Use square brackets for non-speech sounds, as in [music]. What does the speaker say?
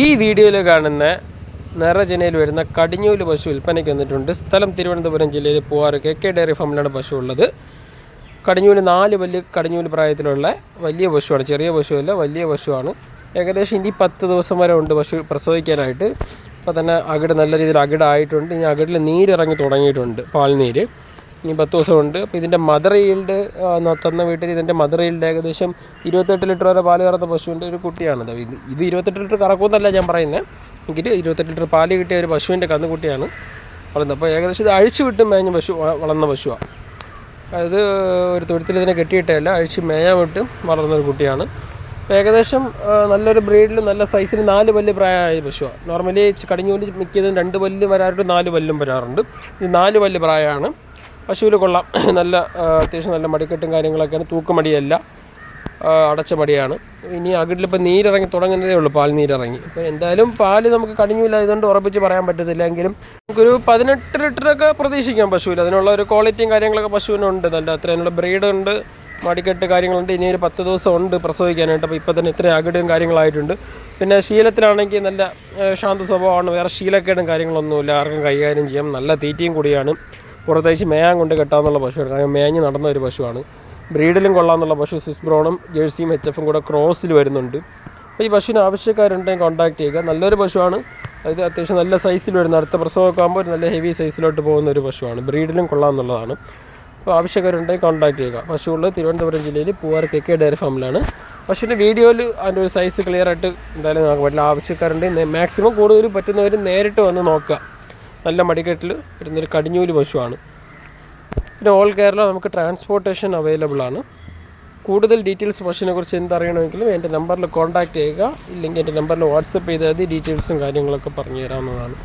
ഈ വീഡിയോയിൽ കാണുന്ന നിറചനയിൽ വരുന്ന കടിഞ്ഞൂൽ പശു വിൽപ്പനയ്ക്ക് വന്നിട്ടുണ്ട്. സ്ഥലം തിരുവനന്തപുരം ജില്ലയിൽ പൂവാറ് കെ കെ ഡയറി ഫാമിലാണ് പശു ഉള്ളത്. കടിഞ്ഞൂൽ നാല് വലിയ കടിഞ്ഞൂൽ പ്രായത്തിലുള്ള വലിയ പശുവാണ്. ചെറിയ പശുവല്ല വലിയ പശുവാണ്. ഏകദേശം ഇനി പത്ത് ദിവസം വരെ ഉണ്ട് പശു പ്രസവിക്കാനായിട്ട്. അപ്പോൾ തന്നെ അകിട് നല്ല രീതിയിൽ അകിടായിട്ടുണ്ട്. ഇനി അകിടിൽ നീരിറങ്ങി തുടങ്ങിയിട്ടുണ്ട് പാൽനീര്. ഇനി പത്ത് ദിവസമുണ്ട്. അപ്പോൾ ഇതിന്റെ മദർ ഈൽഡ് തന്ന വീട്ടിൽ ഇതിന്റെ മദർ ഈൽഡ് ഏകദേശം ഇരുപത്തെട്ട് ലിറ്റർ വരെ പാൽ കറന്ന പശുവിന്റെ ഒരു കുട്ടിയാണിത്. ഇത് ഇത് ഇരുപത്തെട്ട് ലിറ്റർ കറക്കുമെന്നല്ല ഞാൻ പറയുന്നത് എങ്കിൽ ഇരുപത്തെട്ട് ലിറ്റർ പാൽ കിട്ടിയ ഒരു പശുവിന്റെ കന്നുകുട്ടിയാണ് വളർന്നത്. അപ്പോൾ ഏകദേശം ഇത് അഴിച്ചു വിട്ട് മേഞ്ഞ പശു വളർന്ന പശുവാണ് അതായത് ഒരു തൊഴുത്തിൽ ഇതിനെ കെട്ടിയിട്ടല്ല അഴിച്ച് മേയാൻ വിട്ട് വളർന്ന ഒരു കുട്ടിയാണ്. ഏകദേശം നല്ലൊരു ബ്രീഡിൽ നല്ല സൈസിൽ നാല് പല്ല് പ്രായമായ പശുവാണ് നോർമലി കടിഞ്ഞൂൽ മിക്കതും രണ്ട് പല്ലും വരാറുണ്ട് നാല് പല്ലും വരാറുണ്ട്. ഇത് നാല് പല്ല് പ്രായമാണ്. പശുവിൽ കൊള്ളാം. [clears throat] നല്ല അത്യാവശ്യം നല്ല മടിക്കെട്ടും കാര്യങ്ങളൊക്കെയാണ്. തൂക്കുമടിയല്ല. അടച്ച മടിയാണ്. ഇനി അകിടിലിപ്പോൾ നീരിറങ്ങി തുടങ്ങുന്നതേ ഉള്ളൂ. പാൽ നീരിറങ്ങി. അപ്പോൾ എന്തായാലും പാൽ നമുക്ക് കടിഞ്ഞില്ല ഇതുകൊണ്ട് ഉറപ്പിച്ച് പറയാൻ പറ്റത്തില്ല എങ്കിലും നമുക്കൊരു പതിനെട്ട് ലിറ്ററൊക്കെ പ്രതീക്ഷിക്കാം പശുവിൽ അതിനുള്ള ഒരു ക്വാളിറ്റിയും കാര്യങ്ങളൊക്കെ പശുവിനുണ്ട് നല്ല അത്രയുള്ള ബ്രീഡ് ഉണ്ട്. മടിക്കെട്ട് കാര്യങ്ങളുണ്ട്. ഇനി ഒരു പത്ത് ദിവസം ഉണ്ട് പ്രസവിക്കാനായിട്ട്. അപ്പോൾ ഇപ്പോൾ തന്നെ ഇത്ര അകിടും കാര്യങ്ങളായിട്ടുണ്ട്. പിന്നെ ശീലത്തിലാണെങ്കിൽ നല്ല ശാന്ത സ്വഭാവമാണ്. വേറെ ശീലക്കേടും കാര്യങ്ങളൊന്നുമില്ല. ആർക്കും കൈകാര്യം ചെയ്യാം. നല്ല തീറ്റയും കൂടിയാണ്. പുറത്തേക്ക് മേയാൻ കൊണ്ട് കെട്ടാമെന്നുള്ള പശുവാണ് കാരണം മേഞ്ഞ് നടന്ന ഒരു പശുവാണ്. ബ്രീഡിലും കൊള്ളാമെന്നുള്ള പശു സ്വിസ് ബ്രോണും ജേഴ്സിയും എച്ച് എഫും കൂടെ ക്രോസിൽ വരുന്നുണ്ട്. അപ്പോൾ ഈ പശുവിന് ആവശ്യക്കാരുണ്ടെങ്കിൽ കോൺടാക്ട് ചെയ്യുക. നല്ലൊരു പശുവാണ്. അതായത് അത്യാവശ്യം നല്ല സൈസിൽ വരുന്ന അടുത്ത പ്രസവമൊക്കെ ആകുമ്പോൾ ഒരു നല്ല ഹെവി സൈസിലോട്ട് പോകുന്ന ഒരു പശുവാണ്. ബ്രീഡിലും കൊള്ളാമെന്നുള്ളതാണ്. അപ്പോൾ ആവശ്യക്കാരുണ്ടെങ്കിൽ കോൺടാക്ട് ചെയ്യുക. പശു ഉള്ളത് തിരുവനന്തപുരം ജില്ലയിൽ പൂവാർ കെ കെ ഡയറി ഫാമിലാണ്. പശുവിന്റെ വീഡിയോയിൽ അതിന്റെ ഒരു സൈസ് ക്ലിയർ ആയിട്ട് എന്തായാലും നമുക്ക് പറ്റില്ല ആവശ്യക്കാരുണ്ടെങ്കിൽ മാക്സിമം കൂടുതൽ പറ്റുന്നവർ നേരിട്ട് വന്ന് നോക്കുക. നല്ല മടിക്കെട്ടിൽ വരുന്നൊരു കടിഞ്ഞൂൽ പശുവാണ്. പിന്നെ ഓൾ കേരള നമുക്ക് ട്രാൻസ്പോർട്ടേഷൻ അവൈലബിൾ ആണ്. കൂടുതൽ ഡീറ്റെയിൽസ് പശുവിനെ കുറിച്ച് എന്തറിയണമെങ്കിലും എന്റെ നമ്പറിൽ കോൺടാക്റ്റ് ചെയ്യുക. ഇല്ലെങ്കിൽ എന്റെ നമ്പറിൽ വാട്സപ്പ് ചെയ്താൽ മതി. ഡീറ്റെയിൽസും കാര്യങ്ങളൊക്കെ പറഞ്ഞു തരാവുന്നതാണ്